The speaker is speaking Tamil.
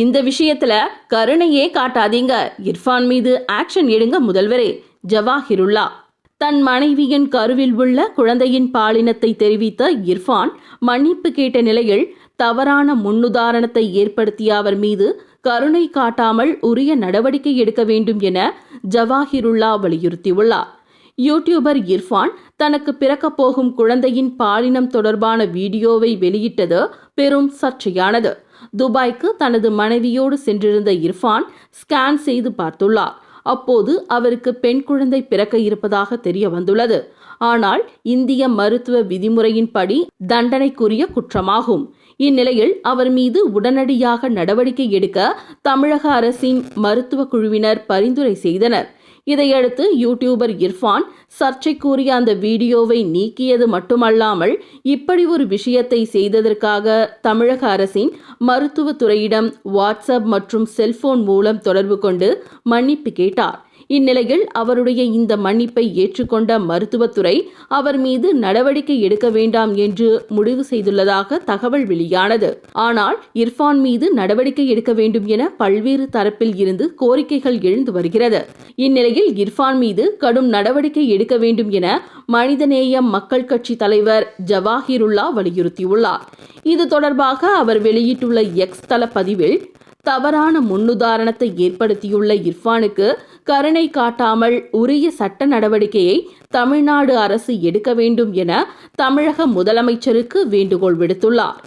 இந்த விஷயத்துல கருணையே காட்டாதீங்க. இர்ஃபான் மீது ஆக்ஷன் எடுங்க முதல்வரே. ஜவாஹிருல்லா. தன் மனைவியின் கருவில் உள்ள குழந்தையின் பாலினத்தை தெரிவித்த இர்ஃபான் மன்னிப்பு கேட்ட நிலையில் தவறான முன்னுதாரணத்தை ஏற்படுத்திய அவர் மீது கருணை காட்டாமல் உரிய நடவடிக்கை எடுக்க வேண்டும் என ஜவாஹிருல்லா வலியுறுத்தியுள்ளார். யூடியூபர் இர்ஃபான் தனக்கு பிறக்கப் போகும் குழந்தையின் பாலினம் தொடர்பான வீடியோவை வெளியிட்டது பெரும் சர்ச்சையானது. துபாய்க்கு தனது மனைவியோடு சென்றிருந்த இர்ஃபான் ஸ்கேன் செய்து பார்த்துள்ளார். அப்போது அவருக்கு பெண் குழந்தை பிறக்க இருப்பதாக தெரிய வந்துள்ளது. ஆனால் இந்திய மருத்துவ விதிமுறையின்படி தண்டனைக்குரிய குற்றமாகும். இந்நிலையில் அவர் மீது உடனடியாக நடவடிக்கை எடுக்க தமிழக அரசின் மருத்துவ குழுவினர் பரிந்துரை செய்தனர். இதையடுத்து யூடியூபர் இர்ஃபான் சர்ச்சைக்குரிய அந்த வீடியோவை நீக்கியது மட்டுமல்லாமல் இப்படி ஒரு விஷயத்தை செய்ததற்காக தமிழக அரசின் மருத்துவத்துறையிடம் வாட்ஸ்அப் மற்றும் செல்போன் மூலம் தொடர்பு கொண்டு மன்னிப்பு கேட்டார். இந்நிலையில் அவருடைய இந்த மன்னிப்பை ஏற்றுக்கொண்ட மருத்துவத்துறை அவர் மீது நடவடிக்கை எடுக்க வேண்டாம் என்று முடிவு செய்துள்ளதாக தகவல் வெளியானது. ஆனால் இர்ஃபான் மீது நடவடிக்கை எடுக்க வேண்டும் என பல்வேறு தரப்பில் இருந்து கோரிக்கைகள் எழுந்து வருகிறது. இந்நிலையில் இர்ஃபான் மீது கடும் நடவடிக்கை எடுக்க வேண்டும் என மனிதநேய மக்கள் கட்சி தலைவர் ஜவாஹிருல்லா வலியுறுத்தியுள்ளார். இது தொடர்பாக அவர் வெளியிட்டுள்ள எக்ஸ் தள பதிவில் தவறான முன்னுதாரணத்தை ஏற்படுத்தியுள்ள இர்ஃபானுக்கு கருணை காட்டாமல் உரிய சட்ட நடவடிக்கையை தமிழ்நாடு அரசு எடுக்க வேண்டும் என தமிழக முதலமைச்சருக்கு வேண்டுகோள் விடுத்துள்ளார்.